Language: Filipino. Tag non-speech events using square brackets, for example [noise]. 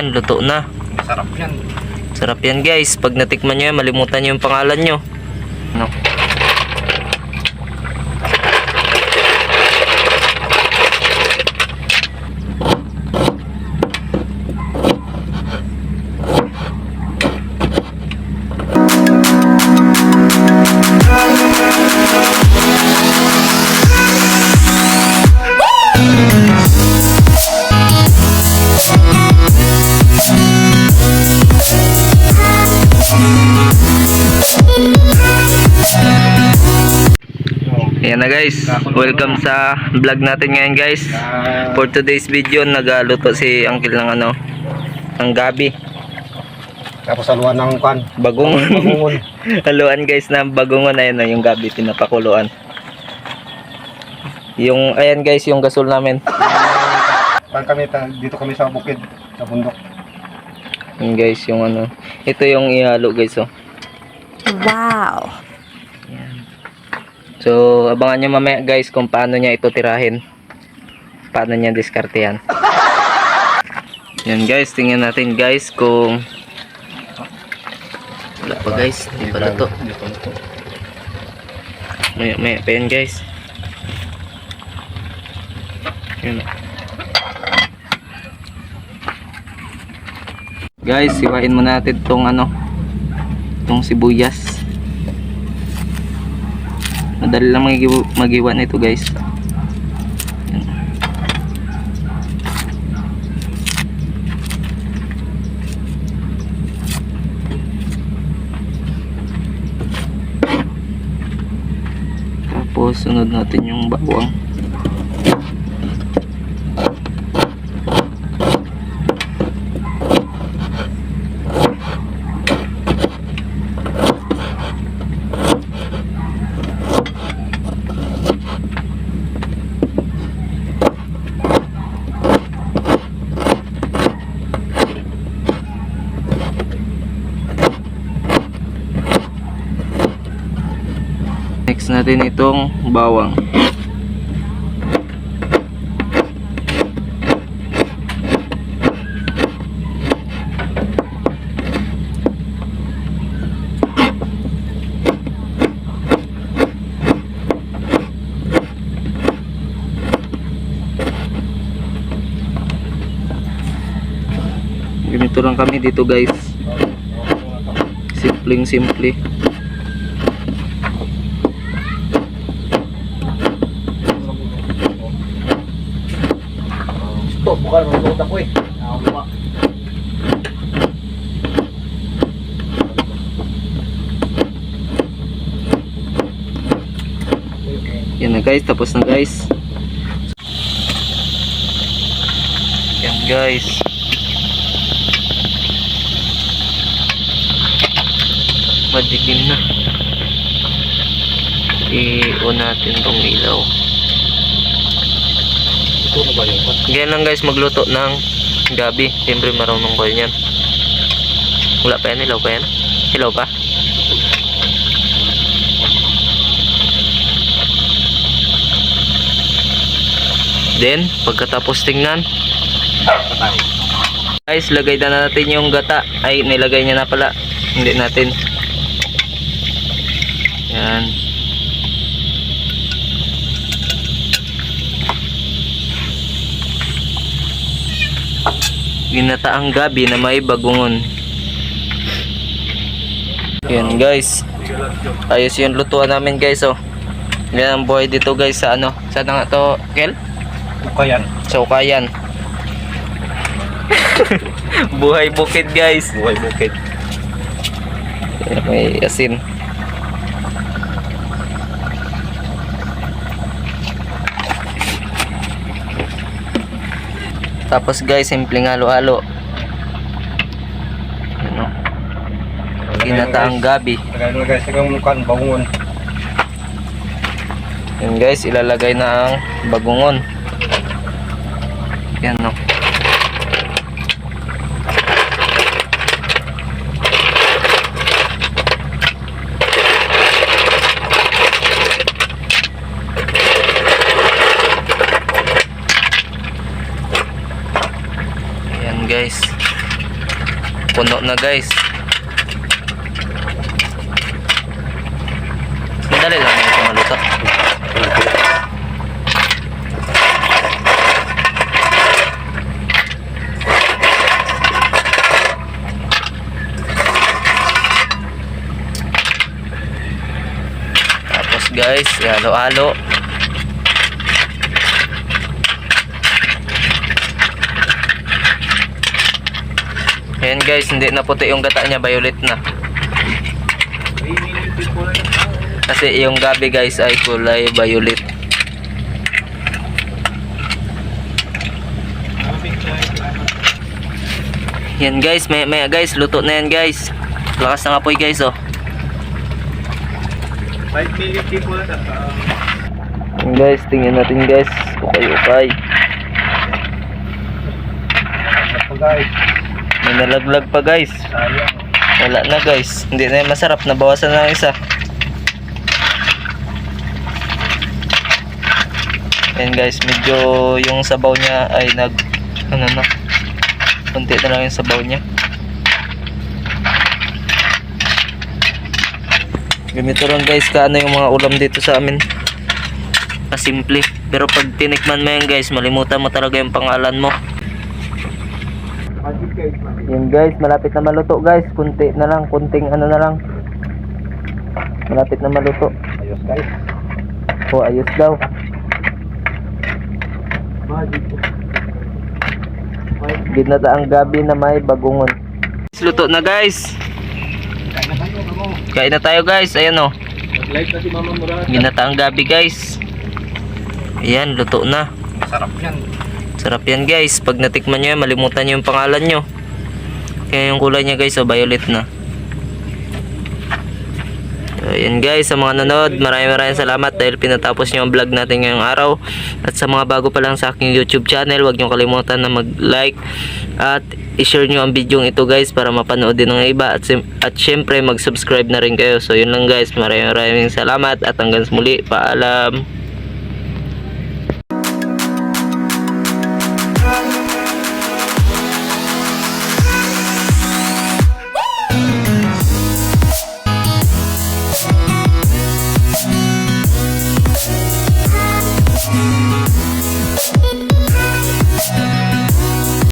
Ayan, luto na. Sarap yan. Sarap yan guys. Pag natikman nyo yan, malimutan nyo yung pangalan nyo. No. Ayan na guys. Welcome sa vlog natin ngayon guys. For today's video, nagaluto si Uncle ng ano, ng gabi. tapos saluan ng kwan. Bagong Bangungon. [laughs] haluan guys na bagungon na yun, yung gabi pinapakuluan. Yung, ayan guys, yung gasol namin. Pan kami, ta- dito kami sa bukid, sa bundok. Yung guys, yung ano. Ito yung ihalo guys oh. Wow. So, abangan nyo mamaya guys kung paano niya ito tirahin. Paano niya diskartehan. [laughs] Yan guys, tingnan natin guys kung wala pa guys, hindi pa luto. Maya, maya pa yan guys. Yun. Guys, siwain mo natin tong ano, tong sibuyas. Madali lang magiwa, nito guys. Tapos sunod natin yung bawang. Natin itong bawang. Ganito lang kami dito guys. Simpleng simple. Bukal, malutot ako eh. Nakakuha. Yan na guys, tapos na guys. Yan guys. Madilim na. I-on natin tong ilaw. Ito na ba yung kwan? Ganyan lang guys magluto ng gabi. Siyempre marunong ko yan. Wala pa yan, ilaw pa yan. Ilaw pa. Then, pagkatapos tingnan, guys, lagay na natin yung gata. Ay, nilagay niya na pala. Hindi natin. Yan. Ginataang gabi na may bagungon. Yan guys. Ayos yung lutuan namin guys oh. Yan ang buhay dito guys sa ano. Sa nga to, Kel? Buka yan. Sa Ukayan. [laughs] buhay bukid guys. Buhay bukid. May asin. Tapos guys, simpleng halo-halo. Ano? Ginataang gabi. Lagay ng kwan, bangungon. Yan guys, ilalagay na ang bagungon. Yan no. Yan guys. Puno na guys. Madali lang yung ito maluto. Tapos guys, halo-halo. Ayan guys, hindi na puti yung gata niya, violet na. Kasi yung gabi guys ay kulay violet. Yan guys, may may guys, luto na yan guys. Lakas ng apoy guys oh. 5 million people na sa Yan guys, tingnan natin guys. Okay, okay. Ako guys. May nalaglag pa guys. Wala na guys. Hindi na yung masarap. Nabawasan na isa. Yan guys, medyo yung sabaw niya ay nag ano na. Kunti na lang yung sabaw niya. Ganito lang guys kaano yung mga ulam dito sa amin. Kasimple. Pero pag tinikman mo yan guys, malimutan mo talaga yung pangalan mo. Yan guys, malapit na maluto guys. Kunti na lang, kunting ano na lang. Malapit na maluto. Ayos guys. O ayos daw. Magic. Ginataang gabi na may bagungon. Luto na guys. Kain na tayo guys. Ayan o. Murata. Ginataang gabi guys. Ayan, luto na. Masarap yan. Sarap yan guys. Pag natikman nyo yan, malimutan nyo yung pangalan nyo. Kaya yung kulay niya guys, o violet na. So, yan guys, sa mga nanood, maraming maraming salamat dahil pinatapos nyo ang vlog natin ngayong araw. At sa mga bago pa lang sa aking YouTube channel, huwag nyo kalimutan na mag-like at i-share nyo ang video ito guys para mapanood din ng iba. At, at syempre, mag-subscribe na rin kayo. So yun lang guys, maraming maraming salamat at hanggang muli, paalam.